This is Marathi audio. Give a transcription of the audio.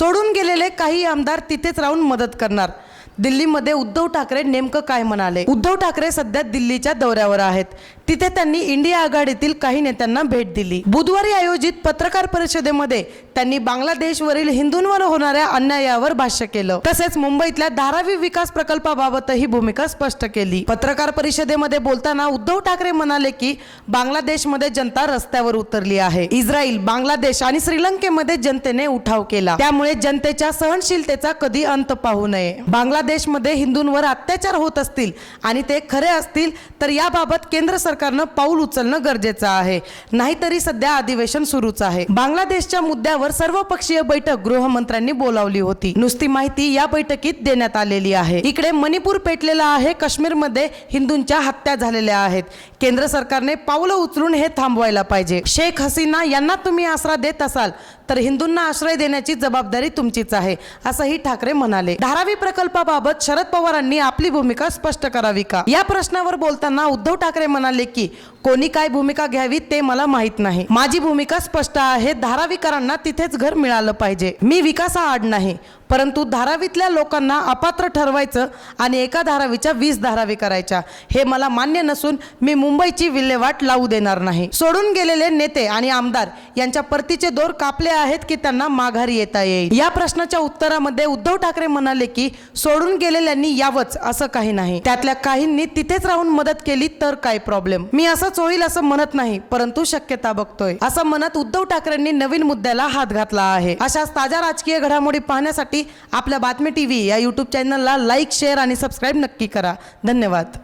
सोडून गेलेले काही आमदार तिथेच राहून मदत करणार. दिल्लीमध्ये उद्धव ठाकरे नेमकं काय म्हणाले? उद्धव ठाकरे सध्या दिल्लीच्या दौऱ्यावर आहेत. तिथे त्यांनी इंडिया आघाडीतील काही नेत्यांना भेट दिली. बुधवारी आयोजित पत्रकार परिषदेमध्ये त्यांनी बांगलादेशवरील हिंदूंवर होणाऱ्या अन्यायावर भाष्य केलं. तसेच मुंबईतल्या धारावी विकास प्रकल्पाबाबतही भूमिका स्पष्ट केली. पत्रकार परिषदेमध्ये बोलताना उद्धव ठाकरे म्हणाले की बांगलादेशमध्ये जनता रस्त्यावर उतरली आहे. इस्रायल बांगलादेश आणि श्रीलंकेमध्ये जनतेने उठाव केला. त्यामुळे जनतेच्या सहनशीलतेचा कधी अंत पाहू नये. बांगलादेशमध्ये हिंदूंवर अत्याचार होत असतील आणि ते खरे असतील तर याबाबत केंद्र सरकार सरकारनं पाऊल उचलणं गरजेचं आहे. नाहीतरी सध्या अधिवेशन सुरूच आहे. बांगलादेशच्या मुद्द्यावर सर्वपक्षीय बैठक गृहमंत्र्यांनी बोलावली होती. नुसती माहिती या बैठकीत देण्यात आलेली आहे. इकडे मणिपूर पेटलेला आहे. काश्मीरमध्ये हिंदूंच्या हत्या झालेल्या आहेत. केंद्र सरकारने पावलं उचलून हे थांबवायला पाहिजे. शेख हसीना यांना तुम्ही आसरा देत असाल तर हिंदूंना आश्रय देण्याची जबाबदारी तुमचीच आहे असंही ठाकरे म्हणाले. धारावी प्रकल्पाबाबत शरद पवारांनी आपली भूमिका स्पष्ट करावी का? या प्रश्नावर बोलताना उद्धव ठाकरे म्हणाले की कोणी काय भूमिका घ्यावी ते मला माहीत नाही. माझी भूमिका स्पष्ट आहे. धारावीकरांना तिथेच घर मिळालं पाहिजे. मी विकासाआड नाही. परंतु धारावीतल्या लोकांना अपात्र ठरवायचं आणि एका धारावीच्या वीस धारावी करायच्या हे मला मान्य नसून मी मुंबईची विल्हेवाट लावू देणार नाही. सोडून गेलेले नेते आणि आमदार यांच्या परतीचे दोर कापले आहेत की त्यांना माघारी येता येईल. या प्रश्नाच्या उत्तरामध्ये उद्धव ठाकरे म्हणाले की सोडून गेलेल्यांनी यावंच असं काही नाही. त्यातल्या काहींनी तिथेच राहून मदत केली तर काय प्रॉब्लेम प्रॉब्लेम मी असंच होईल असं म्हणत नाही परंतु शक्यता बघतोय. असं म्हणत उद्धव ठाकरेंनी नवीन मुद्द्याला हात घातला आहे. अशाच ताज्या राजकीय घडामोडी पाहण्यासाठी आपल्या बातमी टीव्ही या युट्यूब चॅनलला लाईक शेअर आणि सबस्क्राईब नक्की करा. धन्यवाद.